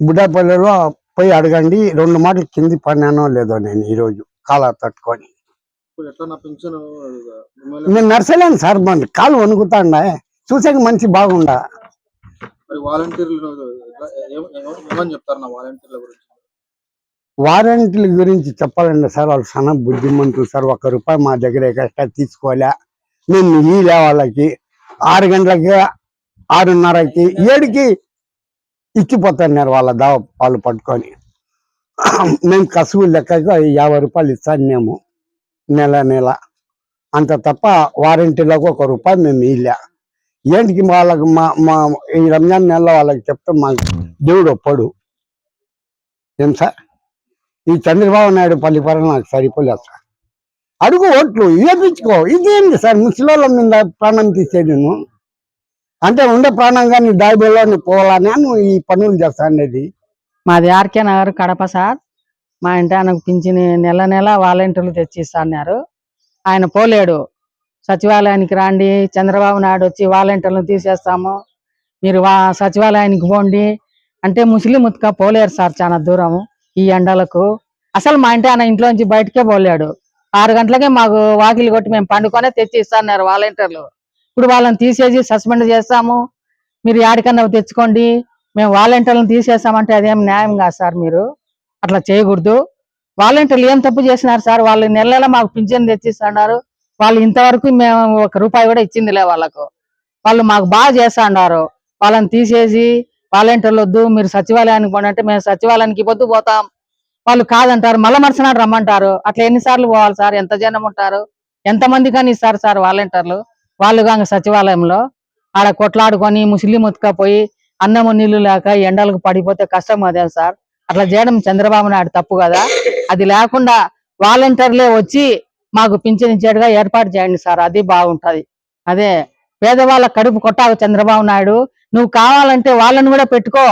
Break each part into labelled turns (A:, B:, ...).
A: బుడ్డాపల్లిలో పోయి అడగండి రెండు మాటలు కింది పడినానో లేదో నేను ఈరోజు కాల తట్టుకొని. నేను నర్సలేను సార్ మన కాలు వణుకుతాండా చూసాక మంచి బాగుండా. వారంటీల గురించి? చెప్పాలండి సార్ వాళ్ళు చాలా బుద్ధిమంతులు సార్ ఒక్క రూపాయి మా దగ్గర ఎక్స్ట్రా తీసుకోలే నేను ఇలే వాళ్ళకి ఆరు గంటలకి ఆరున్నరకి ఏడుకి ఇచ్చిపోతున్నారు వాళ్ళ దావ వాళ్ళు పట్టుకొని. మేము కసువు లెక్కగా యాభై రూపాయలు ఇస్తాను మేము నెల నెల. అంత తప్ప వారంటీలకు ఒక రూపాయి మేము ఇలే ఏంటికి వాళ్ళకి మా మా ఈ రంజాన్ నెలలో వాళ్ళకి చెప్తే మాకు దేవుడు ఒప్పడు. ఏం సార్? ఈ చంద్రబాబు నాయుడు పల్లిపరం నాకు సరిపోలేదు సార్. అడుగు ఓట్లు వేపించుకో ఇదేంటి సార్? ముసలోళ్ళ మీద ప్రాణం తీసేది నువ్వు? అంటే ఉండే ప్రాణం కానీ దాయిబోలో నువ్వు పోవాలని నువ్వు ఈ పనులు చేస్తా అనేది.
B: మాది ఆర్కే నగర్ కడప సార్. మా ఇంటి ఆయనకు పింఛని నెల నెల వాలంటీర్లు తెచ్చి ఇస్తున్నారు ఆయన పోలేడు. సచివాలయానికి రాండి చంద్రబాబు నాయుడు వచ్చి వాలంటీర్లు తీసేస్తాము. మీరు వా సచివాలయానికి పోండి. అంటే ముస్లిం ఉత్క పోలేరు సార్ చాలా దూరం ఈ ఎండలకు. అసలు మా ఇంటి ఆయన ఇంట్లోంచి బయటకే పోలేడు. ఆరు గంటలకే మాకు వాకిలి కొట్టి మేము పండుకొనే తెచ్చి ఇస్తున్నారు వాలంటీర్లు. ఇప్పుడు వాళ్ళని తీసేసి సస్పెండ్ చేస్తాము. మీరు యాడికన్నా తెచ్చుకోండి. మేము వాలంటీర్లను తీసేస్తామంటే అదేం న్యాయం కాదు సార్ మీరు. అట్లా చేయకూడదు. వాలంటీర్లు ఏం తప్పు చేసినారు సార్? వాళ్ళు నెల నెల మాకు పింఛన్ తెచ్చిస్తున్నారు. వాళ్ళు ఇంతవరకు మేము ఒక రూపాయి కూడా ఇచ్చిందిలే వాళ్ళకు. వాళ్ళు మాకు బాగా చేస్తున్నారు. వాళ్ళని తీసేసి వాలంటీర్లు వద్దు మీరు సచివాలయానికి పోండి అంటే మేము సచివాలయానికి పొద్దు పోతాం. వాళ్ళు కాదంటారు మళ్ళా మరుసనాడు రమ్మంటారు. అట్లా ఎన్నిసార్లు పోవాలి సార్? ఎంత జనం ఉంటారు? ఎంత మంది కానీ ఇస్తారు సార్ వాలంటీర్లు? వాళ్ళు కాక సచివాలయంలో ఆడ కొట్లాడుకొని ముస్లిం ఉతకపోయి అన్నము నీళ్ళు లేక ఎండలకు పడిపోతే కష్టం అదే సార్. అట్లా చేయడం చంద్రబాబు నాయుడు తప్పు కదా. అది లేకుండా వాలంటీర్లే వచ్చి మాకు పింఛన్ ఇచ్చేట్టుగా ఏర్పాటు చేయండి సార్. అది బాగుంటది. అదే పేదవాళ్ళ కడుపు కొట్టావు చంద్రబాబు నాయుడు. నువ్వు కావాలంటే వాళ్ళని కూడా పెట్టుకో.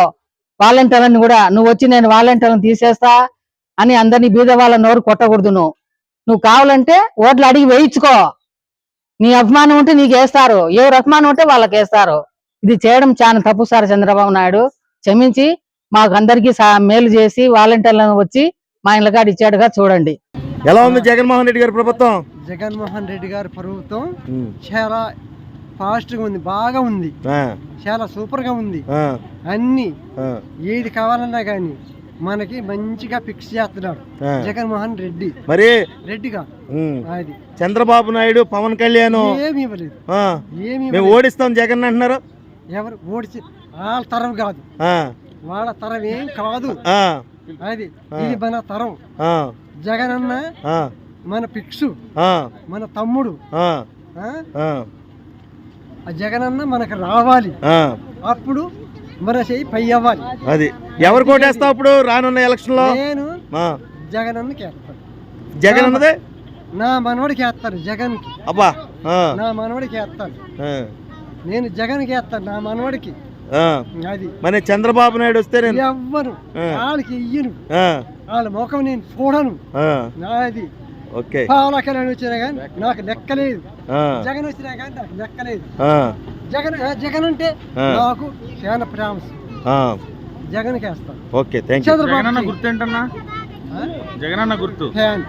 B: వాలంటీర్లను కూడా నువ్వు వచ్చి నేను వాలంటీర్లను తీసేస్తా అని అందరినీ బీద వాళ్ళ నోరు కొట్టకూడదు నువ్వు. నువ్వు కావాలంటే ఓట్లు అడిగి వేయించుకో. నీ అభిమానం ఉంటే నీకు వేస్తారు ఎవరు అభిమానం ఉంటే వాళ్ళకి వేస్తారు ఇది చేయడం చాలా తప్పు సార్ చంద్రబాబు నాయుడు. క్షమించి మాకు అందరికీ మేలు చేసి వాలంటీర్లను వచ్చి మా ఇళ్ళకాడ ఇచ్చాడుగా చూడండి.
C: ఎలా ఉంది జగన్మోహన్ రెడ్డి గారి ప్రభుత్వం?
D: జగన్మోహన్ రెడ్డి గారి ప్రభుత్వం చాలా ఫాస్ట్గా ఉంది బాగా ఉంది.
C: ఆ,
D: చాలా సూపర్గా ఉంది.
C: ఆ,
D: అన్ని
C: ఆ,
D: ఏది కావాలన్నా కానీ మనకి మంచిగా ఫిక్స్ చేస్తున్నాడు. జగన్మోహన్ రెడ్డి.
C: మరి?
D: రెడ్డిగా
C: ఉమ్,
D: అది
C: చంద్రబాబు నాయుడు పవన్ కళ్యాణ్.
D: ఏమి ఇవ్వలేదు. ఏమి
C: మేము. ఓడిస్తాం జగన్ అంటున్నారు?
D: ఎవరు? ఓడిచి వాళ్ళ తరం కాదు.
C: ఆ,
D: వాళ్ళ తరం ఏం కాదు.
C: ఆ,
D: అది ఇది మన తరం.
C: ఆ,
D: జగన్ అన్న మన ఫిక్స్
C: ఆ,
D: మన తమ్ముడు. జగన్ అన్న మనకు రావాలి. అప్పుడు మన చెయ్యి పై అవ్వాలి
C: అది. ఎవరు కోటేస్తావు అప్పుడు? రానున్న ఎలక్షన్లో
D: నేను జగన్ అన్నకి వేస్తాను
C: జగన్ అన్నదే?
D: నా మనవడికి వేస్తాను జగన్కి.
C: అబ్బా. ఆ,
D: నా మనవడికి వేస్తాను నేను జగన్కి వేస్తాను నా మనవడికి.
C: ఆ.
D: అది.
C: మరి చంద్రబాబు నాయుడు వస్తే నేను
D: ఎవ్వను
C: ఆ.
D: వాళ్ళకి ఇయ్యను. వాళ్ళ ముఖం నేను చూడను. నాది.
C: ఓకే.
D: పాలకలని వచ్చినా కానీ నాకు లెక్కలేదు. జగన్ వచ్చినా కానీ నాకు లెక్కలేదు. జగన్ జగన్ అంటే. నాకు చాలా ప్రామిస్
C: ఆ,
D: జగన్కి వేస్తాను.
C: ఓకే థ్యాంక్ యూ
E: గుర్తు ఏంటన్నా? జగనన్న గుర్తు.
D: ఫ్యాన్.